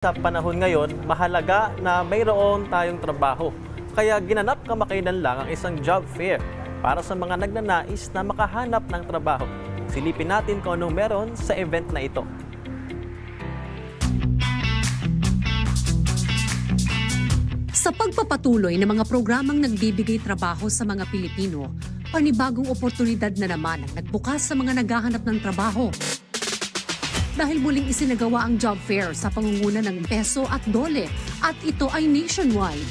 Sa panahon ngayon, mahalaga na mayroon tayong trabaho. Kaya ginanap kamakailan lang ang isang job fair para sa mga nagnanais na makahanap ng trabaho. Silipin natin kung anong meron sa event na ito. Sa pagpapatuloy ng mga programang nagbibigay trabaho sa mga Pilipino, panibagong oportunidad na naman ang nagbukas sa mga naghahanap ng trabaho. Dahil muling isinagawa ang job fair sa pangunguna ng peso at dole at ito ay nationwide.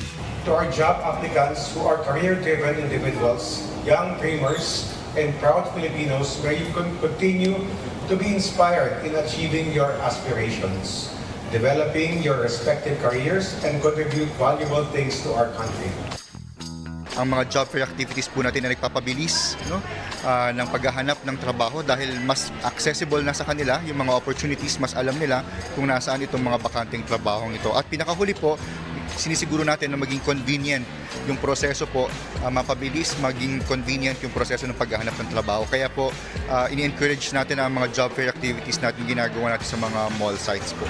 to our job applicants who are career-driven individuals, young dreamers, and proud Filipinos where you can continue to be inspired in achieving your aspirations, developing your respective careers, and contribute valuable things to our country. Ang mga job fair activities po natin na nagpapabilis no, ah, ng paghahanap ng trabaho dahil mas accessible na sa kanila yung mga opportunities, mas alam nila kung nasaan itong mga bakanteng trabahong ito. At pinakahuli po, sinisiguro natin na maging convenient yung proseso po, ah, mapabilis, maging convenient yung proseso ng paghahanap ng trabaho. Kaya po, ah, ini-encourage natin ang mga job fair activities natin ginagawa natin sa mga mall sites po.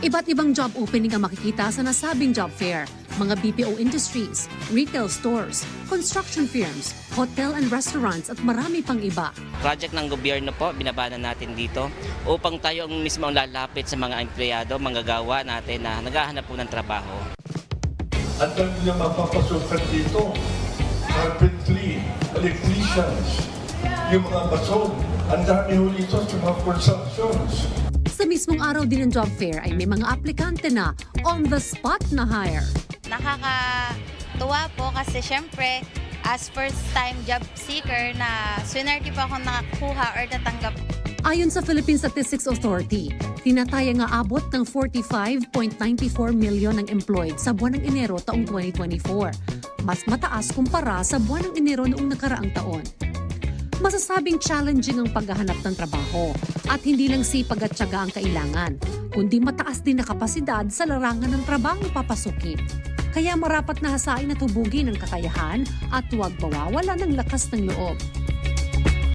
Iba't ibang job opening ang makikita sa nasabing job fair. Mga BPO industries, retail stores, construction firms, hotel and restaurants at marami pang iba. project ng gobyerno po, binabana natin dito upang tayo ang mismo ang lalapit sa mga empleyado, manggagawa natin na naghahanap po ng trabaho. Ang dami niya mapapasukan dito. Carpentry, electricians, yung mga bason. Ang dami ho dito sa mga constructions. Sa mismong araw din ng job fair ay may mga aplikante na on the spot na hire. Nakakatuwa po kasi syempre as first time job seeker na swinerte po ako nakakuha or natanggap Ayon sa Philippine Statistics Authority, tinataya nga abot ng 45.94 milyon ang employed sa buwan ng Enero taong 2024. Mas mataas kumpara sa buwan ng Enero noong nakaraang taon. Masasabing challenging ang paghahanap ng trabaho at hindi lang sipag at tiyaga ang kailangan, kundi mataas din na kapasidad sa larangan ng trabaho papasukin. Kaya marapat na hasain at hubugin ang kakayahan at huwag mawawala ng lakas ng loob.